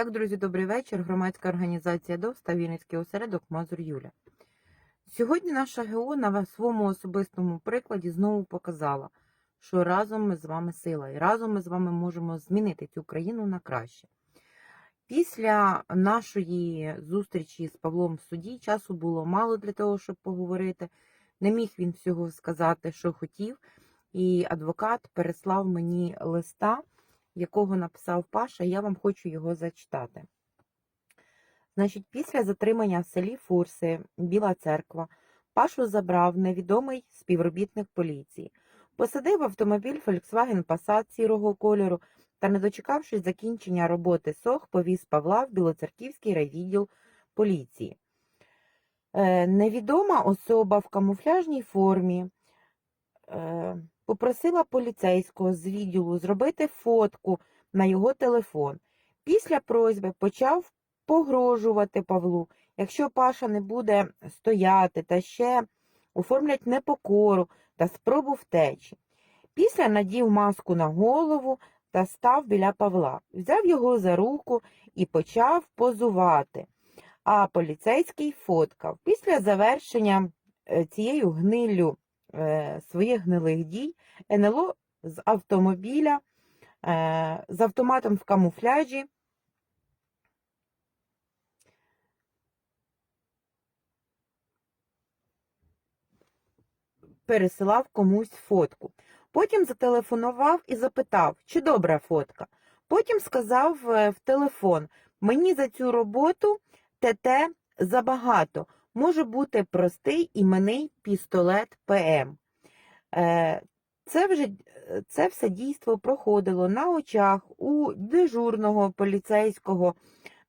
Так, друзі, добрий вечір. Громадська організація ДОВ та Вінницький осередок Мазур Юля. Сьогодні наша ГО на своєму особистому прикладі знову показала, що разом ми з вами сила, і разом ми з вами можемо змінити цю країну на краще. Після нашої зустрічі з Павлом в суді часу було мало для того, щоб поговорити. Не міг він всього сказати, що хотів, і адвокат переслав мені листа якого написав Паша, я вам хочу його зачитати. Значить, після затримання в селі Фурси, Біла церква, Пашу забрав невідомий співробітник поліції. Посадив автомобіль Volkswagen Passat сірого кольору та, не дочекавшись закінчення роботи СОХ, повіз Павла в Білоцерківський райвідділ поліції. Е, невідома особа в камуфляжній формі. Попросила поліцейського з відділу зробити фотку на його телефон. Після просьби почав погрожувати Павлу, якщо Паша не буде стояти та ще оформлять непокору та спробу втечі. Після надів маску на голову та став біля Павла, взяв його за руку і почав позувати. А поліцейський фоткав. Після завершення е, цією гниллю е, своїх гнилих дій НЛО з автомобіля, е, з автоматом в камуфляжі. Пересилав комусь фотку. Потім зателефонував і запитав, чи добра фотка. Потім сказав е, в телефон: мені за цю роботу ТТ забагато. Може бути простий іменний пістолет ПМ. Е, Це вже це все дійство проходило на очах у дежурного поліцейського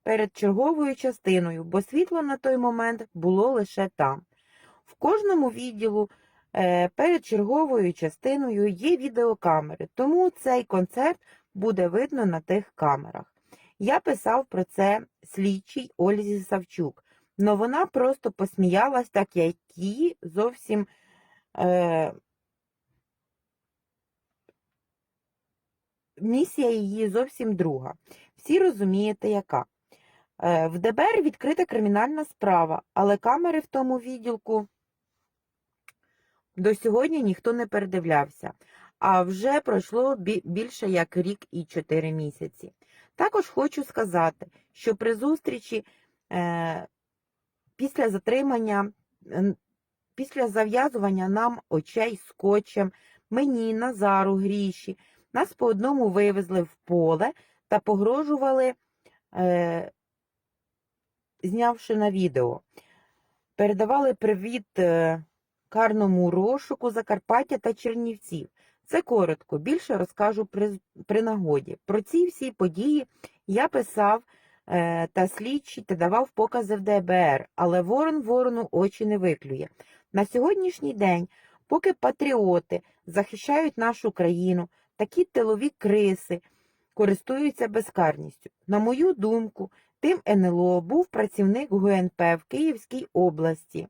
перед черговою частиною, бо світло на той момент було лише там. В кожному відділу е, перед черговою частиною є відеокамери, тому цей концерт буде видно на тих камерах. Я писав про це слідчій Ользі Савчук, але вона просто посміялась, так як її зовсім. Е, місія її зовсім друга. Всі розумієте, яка. Е, В ДБР відкрита кримінальна справа, але камери в тому відділку до сьогодні ніхто не передивлявся, а вже пройшло більше як рік і чотири місяці. Також хочу сказати, що при зустрічі е, після затримання, після зав'язування нам очей скотчем, мені, Назару, Гріші, нас по одному вивезли в поле та погрожували, е, знявши на відео. Передавали привіт е, карному розшуку Закарпаття та Чернівців. Це коротко, більше розкажу при, при нагоді. Про ці всі події я писав та слідчий та давав покази в ДБР, але ворон ворону очі не виклює. На сьогоднішній день, поки патріоти захищають нашу країну, такі тилові криси користуються безкарністю. На мою думку, тим НЛО був працівник ГУНП в Київській області.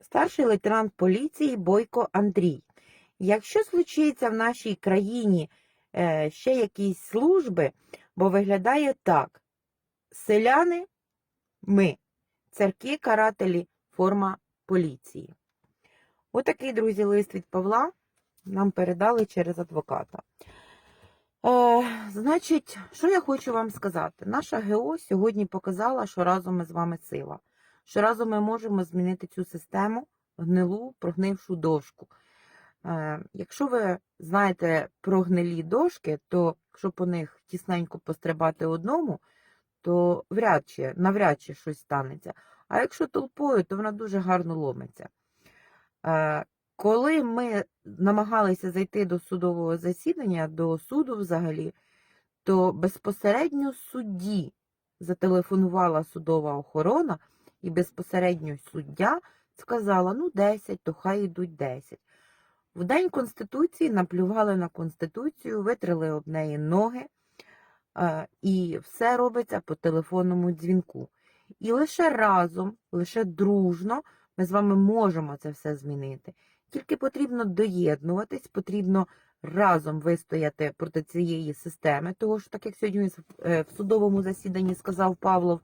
Старший лейтенант поліції Бойко Андрій. Якщо случиться в нашій країні е, ще якісь служби, бо виглядає так: селяни ми, церкви, карателі, форма поліції. Отакий, друзі, лист від Павла нам передали через адвоката. Е, Значить, що я хочу вам сказати? Наша ГО сьогодні показала, що разом ми з вами сила, що разом ми можемо змінити цю систему, гнилу, прогнившу дошку. Е, Якщо ви знаєте про гнилі дошки, то якщо по них тісненько пострибати одному, то вряд чи, навряд чи щось станеться. А якщо толпою, то вона дуже гарно ломиться. Е, коли ми намагалися зайти до судового засідання, до суду взагалі, то безпосередньо судді зателефонувала судова охорона, і безпосередньо суддя сказала: ну, 10, то хай йдуть 10. В день Конституції наплювали на Конституцію, витрили об неї ноги, е, і все робиться по телефонному дзвінку. І лише разом, лише дружно ми з вами можемо це все змінити. Тільки потрібно доєднуватись, потрібно разом вистояти проти цієї системи, того що, так як сьогодні е, в судовому засіданні сказав Павлов,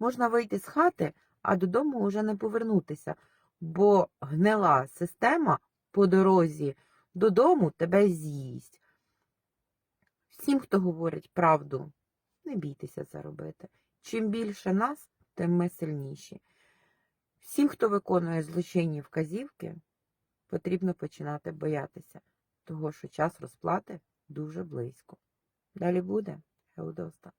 можна вийти з хати, а додому вже не повернутися, бо гнила система по дорозі додому тебе з'їсть. Всім, хто говорить правду, не бійтеся це робити. Чим більше нас, тим ми сильніші. Всім, хто виконує злочинні вказівки, потрібно починати боятися, того що час розплати дуже близько. Далі буде Еудоста.